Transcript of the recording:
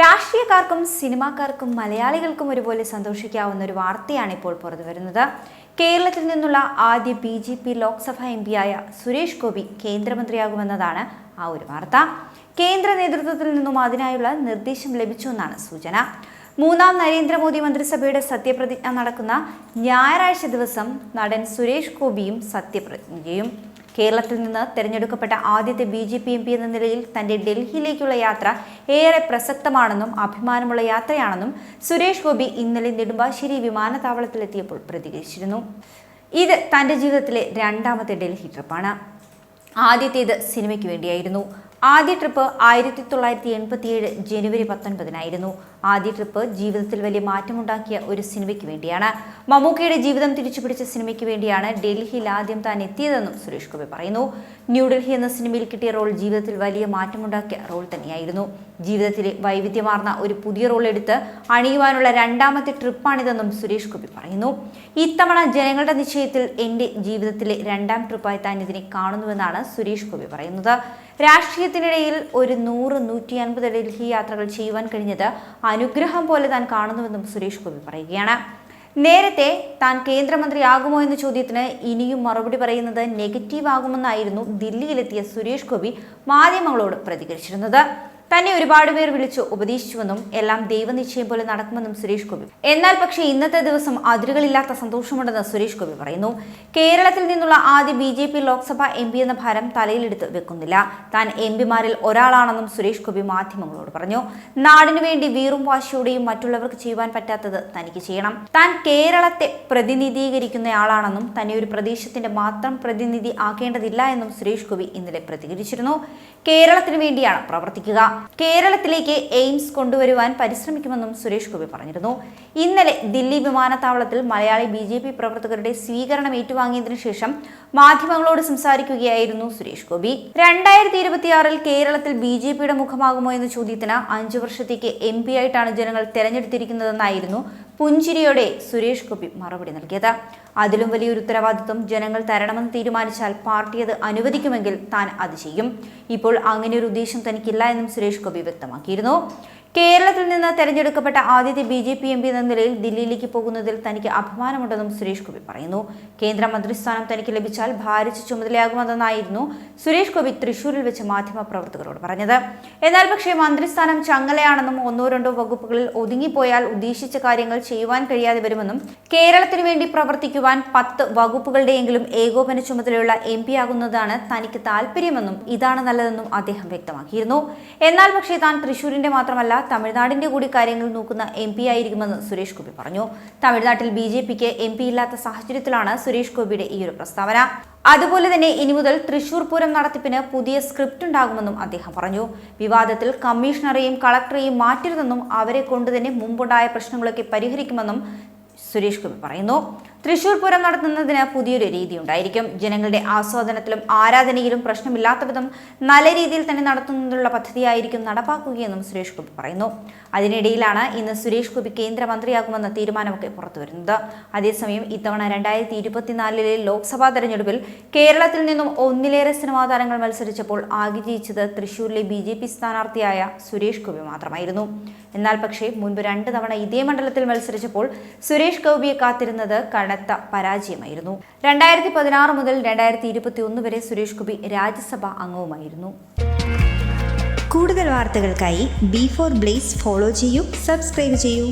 രാഷ്ട്രീയക്കാർക്കും സിനിമാക്കാർക്കും മലയാളികൾക്കും ഒരുപോലെ സന്തോഷിക്കാവുന്ന ഒരു വാർത്തയാണ് ഇപ്പോൾ പുറത്തു വരുന്നത്. കേരളത്തിൽ നിന്നുള്ള ആദ്യ B J P Loksabha M പിയായ Suresh Gopi കേന്ദ്രമന്ത്രിയാകുമെന്നതാണ് ആ ഒരു വാർത്ത. കേന്ദ്ര നേതൃത്വത്തിൽ നിന്നും അതിനായുള്ള നിർദ്ദേശം ലഭിച്ചുവെന്നാണ് സൂചന. മൂന്നാം നരേന്ദ്രമോദി മന്ത്രിസഭയുടെ സത്യപ്രതിജ്ഞ നടക്കുന്ന ഞായറാഴ്ച ദിവസം നടൻ സുരേഷ് ഗോപിയും സത്യപ്രതിജ്ഞയും. കേരളത്തിൽ നിന്ന് തെരഞ്ഞെടുക്കപ്പെട്ട ആദ്യത്തെ B J P M P എന്ന നിലയിൽ തന്റെ ഡൽഹിയിലേക്കുള്ള യാത്ര ഏറെ പ്രസക്തമാണെന്നും അഭിമാനമുള്ള യാത്രയാണെന്നും സുരേഷ് ഗോപി ഇന്നലെ നെടുമ്പാശ്ശേരി വിമാനത്താവളത്തിലെത്തിയപ്പോൾ പ്രതികരിച്ചിരുന്നു. ഇത് തന്റെ ജീവിതത്തിലെ രണ്ടാമത്തെ ഡൽഹി ട്രിപ്പാണ്. ആദ്യത്തേത് സിനിമയ്ക്ക് വേണ്ടിയായിരുന്നു. ആദ്യ ട്രിപ്പ് ആയിരത്തി തൊള്ളായിരത്തി എൺപത്തിയേഴ് ജനുവരി പത്തൊൻപതിനായിരുന്നു. ആദ്യ ട്രിപ്പ് ജീവിതത്തിൽ വലിയ മാറ്റമുണ്ടാക്കിയ ഒരു സിനിമയ്ക്ക് വേണ്ടിയാണ്. മമ്മൂക്കയുടെ ജീവിതം തിരിച്ചുപിടിച്ച സിനിമയ്ക്ക് വേണ്ടിയാണ് ഡൽഹിയിൽ ആദ്യം താൻ എത്തിയതെന്നും സുരേഷ് ഗോപി പറയുന്നു. ന്യൂഡൽഹി എന്ന സിനിമയിൽ കിട്ടിയ റോൾ ജീവിതത്തിൽ വലിയ മാറ്റമുണ്ടാക്കിയ റോൾ തന്നെയായിരുന്നു. ജീവിതത്തിലെ വൈവിധ്യമാർന്ന ഒരു പുതിയ റോൾ എടുത്ത് അണിയുവാനുള്ള രണ്ടാമത്തെ ട്രിപ്പാണിതെന്നും സുരേഷ് ഗോപി പറയുന്നു. ഇത്തവണ ജനങ്ങളുടെ നിശ്ചയത്തിൽ എന്റെ ജീവിതത്തിലെ രണ്ടാം ട്രിപ്പായി താൻ ഇതിനെ കാണുന്നുവെന്നാണ് സുരേഷ് ഗോപി പറയുന്നത്. രാഷ്ട്രീയത്തിനിടയിൽ ഒരു നൂറ് നൂറ്റി അൻപത് ഡൽഹി യാത്രകൾ ചെയ്യുവാൻ കഴിഞ്ഞത് അനുഗ്രഹം പോലെ താൻ കാണുന്നുവെന്നും സുരേഷ് ഗോപി പറയുകയാണ്. നേരത്തെ താൻ കേന്ദ്രമന്ത്രിയാകുമോ എന്ന ചോദ്യത്തിന് ഇനിയും മറുപടി പറയുന്നത് നെഗറ്റീവ് ആകുമെന്നായിരുന്നു ദില്ലിയിലെത്തിയ സുരേഷ് ഗോപി മാധ്യമങ്ങളോട് പ്രതികരിച്ചിരുന്നത്. തന്നെ ഒരുപാട് പേർ വിളിച്ചു ഉപദേശിച്ചുവെന്നും എല്ലാം ദൈവനിശ്ചയം പോലെ നടക്കുമെന്നും സുരേഷ് ഗോപി എന്നാൽ പക്ഷേ ഇന്നത്തെ ദിവസം അതിരുകളില്ലാത്ത സന്തോഷമുണ്ടെന്ന് സുരേഷ് ഗോപി പറയുന്നു. കേരളത്തിൽ നിന്നുള്ള ആദ്യ B J P Loksabha M P എന്ന ഭാരം തലയിലെടുത്ത് വെക്കുന്നില്ല. താൻ എം പിമാരിൽ ഒരാളാണെന്നും സുരേഷ് ഗോപി മാധ്യമങ്ങളോട് പറഞ്ഞു. നാടിനു വേണ്ടി വീറും വാശിയോടെയും മറ്റുള്ളവർക്ക് ചെയ്യുവാൻ പറ്റാത്തത് തനിക്ക് ചെയ്യണം. താൻ കേരളത്തെ പ്രതിനിധീകരിക്കുന്നയാളാണെന്നും തന്നെ ഒരു പ്രദേശത്തിന്റെ മാത്രം പ്രതിനിധി ആക്കേണ്ടതില്ല എന്നും സുരേഷ് ഗോപി ഇന്നലെ പ്രതികരിച്ചിരുന്നു. കേരളത്തിന് വേണ്ടിയാണ് പ്രവർത്തിക്കുക. കേരളത്തിലേക്ക് എയിംസ് കൊണ്ടുവരുവാൻ പരിശ്രമിക്കുമെന്നും സുരേഷ് ഗോപി പറഞ്ഞിരുന്നു. ഇന്നലെ ദില്ലി വിമാനത്താവളത്തിൽ മലയാളി ബി ജെ പി പ്രവർത്തകരുടെ സ്വീകരണം ഏറ്റുവാങ്ങിയതിനു ശേഷം മാധ്യമങ്ങളോട് സംസാരിക്കുകയായിരുന്നു സുരേഷ് ഗോപി. രണ്ടായിരത്തി ഇരുപത്തിയാറിൽ കേരളത്തിൽ ബി ജെ പിയുടെ മുഖമാകുമോ എന്ന ചോദ്യത്തിന് അഞ്ചു വർഷത്തേക്ക് എം പി ആയിട്ടാണ് ജനങ്ങൾ തെരഞ്ഞെടുത്തിരിക്കുന്നതെന്നായിരുന്നു പുഞ്ചിരിയോടെ സുരേഷ് ഗോപി മറുപടി നൽകിയത്. അതിലും വലിയൊരു ഉത്തരവാദിത്വം ജനങ്ങൾ തരണമെന്ന് തീരുമാനിച്ചാൽ പാർട്ടി അത് അനുവദിക്കുമെങ്കിൽ താൻ അത് ചെയ്യും. ഇപ്പോൾ അങ്ങനെ ഒരു ഉദ്ദേശം തനിക്കില്ല എന്നും സുരേഷ് ഗോപി വ്യക്തമാക്കിയിരുന്നു. കേരളത്തിൽ നിന്ന് തെരഞ്ഞെടുക്കപ്പെട്ട ആദ്യത്തെ B J P M P എന്ന നിലയിൽ ദില്ലിയിലേക്ക് പോകുന്നതിൽ തനിക്ക് അഭിമാനമുണ്ടെന്നും സുരേഷ് ഗോപി പറയുന്നു. കേന്ദ്രമന്ത്രിസ്ഥാനം തനിക്ക് ലഭിച്ചാൽ ഭാരിച്ച ചുമതലയാകുമെന്നായിരുന്നു സുരേഷ് ഗോപി തൃശൂരിൽ വെച്ച് മാധ്യമ പ്രവർത്തകരോട് പറഞ്ഞത്. എന്നാൽ പക്ഷേ മന്ത്രിസ്ഥാനം ചങ്ങലയാണെന്നും ഒന്നോ രണ്ടോ വകുപ്പുകളിൽ ഒതുങ്ങിപ്പോയാൽ ഉദ്ദേശിച്ച കാര്യങ്ങൾ ചെയ്യുവാൻ കഴിയാതെ വരുമെന്നും കേരളത്തിനു വേണ്ടി പ്രവർത്തിക്കുവാൻ പത്ത് വകുപ്പുകളുടെയെങ്കിലും ഏകോപന ചുമതലയുള്ള എം പി ആകുന്നതാണ് തനിക്ക് താല്പര്യമെന്നും ഇതാണ് നല്ലതെന്നും അദ്ദേഹം വ്യക്തമാക്കിയിരുന്നു. എന്നാൽ പക്ഷേ താൻ തൃശൂരിന്റെ മാത്രമല്ല തമിഴ്നാടിന്റെ കൂടി കാര്യങ്ങൾ നോക്കുന്ന എം പി ആയിരിക്കുമെന്ന് സുരേഷ് ഗോപി പറഞ്ഞു. തമിഴ്നാട്ടിൽ ബി ജെ പിക്ക് എം പി ഇല്ലാത്ത സാഹചര്യത്തിലാണ് സുരേഷ് ഗോപിയുടെ ഈ ഒരു പ്രസ്താവന. അതുപോലെ തന്നെ ഇനി മുതൽ തൃശൂർ പൂരം നടത്തിപ്പിന് പുതിയ സ്ക്രിപ്റ്റ് ഉണ്ടാകുമെന്നും അദ്ദേഹം പറഞ്ഞു. വിവാദത്തിൽ കമ്മീഷണറെയും കളക്ടറെയും മാറ്റരുതെന്നും അവരെ കൊണ്ടുതന്നെ മുമ്പുണ്ടായ പ്രശ്നങ്ങളൊക്കെ പരിഹരിക്കുമെന്നും സുരേഷ് ഗോപി പറയുന്നു. തൃശൂർ പൂരം നടത്തുന്നതിന് പുതിയൊരു രീതി ഉണ്ടായിരിക്കും ജനങ്ങളുടെ ആസ്വാദനത്തിലും ആരാധനയിലും പ്രശ്നമില്ലാത്ത വിധം നല്ല രീതിയിൽ തന്നെ നടത്തുന്നതിനുള്ള പദ്ധതിയായിരിക്കും നടപ്പാക്കുകയെന്നും സുരേഷ് ഗോപി പറയുന്നു. അതിനിടയിലാണ് ഇന്ന് സുരേഷ് ഗോപി കേന്ദ്രമന്ത്രിയാകുമെന്ന തീരുമാനമൊക്കെ പുറത്തുവരുന്നത്. അതേസമയം ഇത്തവണ രണ്ടായിരത്തി ഇരുപത്തിനാലിലെ ലോക്സഭാ തെരഞ്ഞെടുപ്പിൽ കേരളത്തിൽ നിന്നും ഒന്നിലേറെ സിനിമാ താരങ്ങൾ മത്സരിച്ചപ്പോൾ ആകെ ജയിച്ചത് തൃശൂരിലെ ബി സ്ഥാനാർത്ഥിയായ സുരേഷ് ഗോപി മാത്രമായിരുന്നു. എന്നാൽ പക്ഷേ മുൻപ് രണ്ട് തവണ ഇതേ മണ്ഡലത്തിൽ മത്സരിച്ചപ്പോൾ സുരേഷ് ഗോപിയെ കാത്തിരുന്നത് കനത്ത പരാജയമായിരുന്നു. രണ്ടായിരത്തി പതിനാറ് മുതൽ രണ്ടായിരത്തി ഇരുപത്തി ഒന്ന് വരെ സുരേഷ് ഗോപി രാജ്യസഭാ അംഗവുമായിരുന്നു. കൂടുതൽ വാർത്തകൾക്കായി ബി ഫോർ ബ്ലേസ് ഫോളോ ചെയ്യൂ സബ്സ്ക്രൈബ് ചെയ്യൂ.